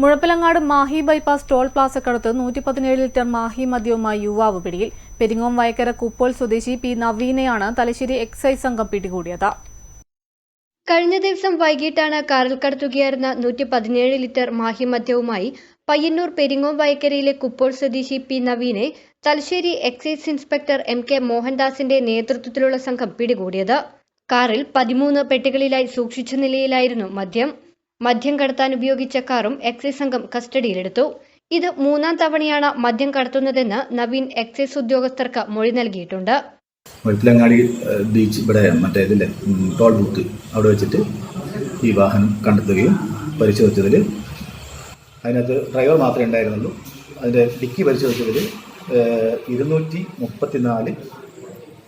Muzhappilangad Mahe bypass toll പ്ലാസക്കടുത്ത് നൂറ്റി പതിനേഴ് ലിറ്റർ മാഹി മദ്യവുമായി യുവാവ് പിടിയിൽ. പെരിങ്ങോം വയക്കര കുപ്പോൾ സ്വദേശി പി നവീനെയാണ് തലശ്ശേരി എക്സൈസ് സംഘം പിടികൂടിയത്. കഴിഞ്ഞ ദിവസം വൈകിട്ടാണ് കാറിൽ കടത്തുകയായിരുന്ന നൂറ്റി പതിനേഴ് ലിറ്റർ മാഹി മദ്യവുമായി പയ്യന്നൂർ പെരിങ്ങോം വയക്കരയിലെ കുപ്പോൾ സ്വദേശി P നവീനെ Thalassery excise inspector M K മോഹൻദാസിന്റെ നേതൃത്വത്തിലുള്ള സംഘം പിടികൂടിയത്. കാറിൽ പതിമൂന്ന് പെട്ടികളിലായി സൂക്ഷിച്ച നിലയിലായിരുന്നു മദ്യം. മദ്യം കടത്താൻ ഉപയോഗിച്ച കാറും എക്സൈസ് സംഘം കസ്റ്റഡിയിലെടുത്തു. ഇത് മൂന്നാം തവണയാണ് മദ്യം കടത്തുന്നതെന്ന് നവീൻ എക്സൈസ് ഉദ്യോഗസ്ഥർക്ക് മൊഴി നൽകിയിട്ടുണ്ട്. മുഴപ്പിലങ്ങാടി ബീച്ച് ഇവിടെ മറ്റേ ഇതില്ലേ ടോൾ ബൂത്ത് അവിടെ വെച്ചിട്ട് ഈ വാഹനം കണ്ടെത്തുകയും പരിശോധിച്ചതിൽ അതിനകത്ത് ഡ്രൈവർ മാത്രമേ ഉണ്ടായിരുന്നുള്ളൂ. അതിന്റെ ഡിക്കി പരിശോധിച്ചതിൽ ഇരുന്നൂറ്റി മുപ്പത്തിനാല്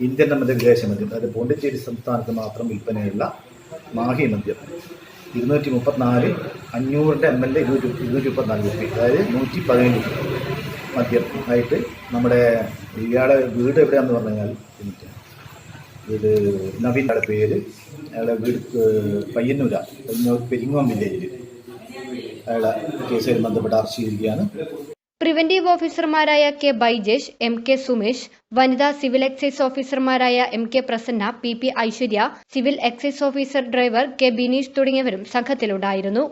ഇന്ത്യൻ മധ്യ വിദേശ മദ്യം അതായത് പോണ്ടിച്ചേരി സംസ്ഥാനത്ത് മാത്രം വിൽപ്പനയുള്ള മാഹി മദ്യം ഇരുന്നൂറ്റി മുപ്പത്തിനാല് അഞ്ഞൂറിന്റെ എം എൽ എ ഇരുന്നൂറ്റി ഇരുന്നൂറ്റി മുപ്പത്തിനാല് കുപ്പി അതായത് നൂറ്റി പതിനേഴ് മദ്യം ആയിട്ട് നമ്മുടെ ഇയാളെ വീട് എവിടെയാണെന്ന് പറഞ്ഞു കഴിഞ്ഞാൽ ഇത് നവീന്റെ പേര്. അയാളെ വീട് പയ്യന്നൂര. പയ്യന്നൂർ പെരിങ്ങോം വില്ലേജിൽ അയാളെ കേസുമായി ബന്ധപ്പെട്ട് അറസ്റ്റ് ചെയ്തിരിക്കുകയാണ്. പ്രിവന്റീവ് ഓഫീസർമാരായ K Baijesh M K Sumesh വനിതാ സിവിൽ എക്സൈസ് ഓഫീസർമാരായ M K Prasanna P P Aishwarya civil excise officer driver K Bineesh തുടങ്ങിയവരും സംഘത്തിലുണ്ടായിരുന്നു.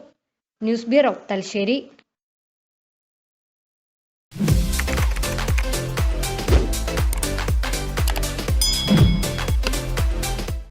News bureau Thalassery.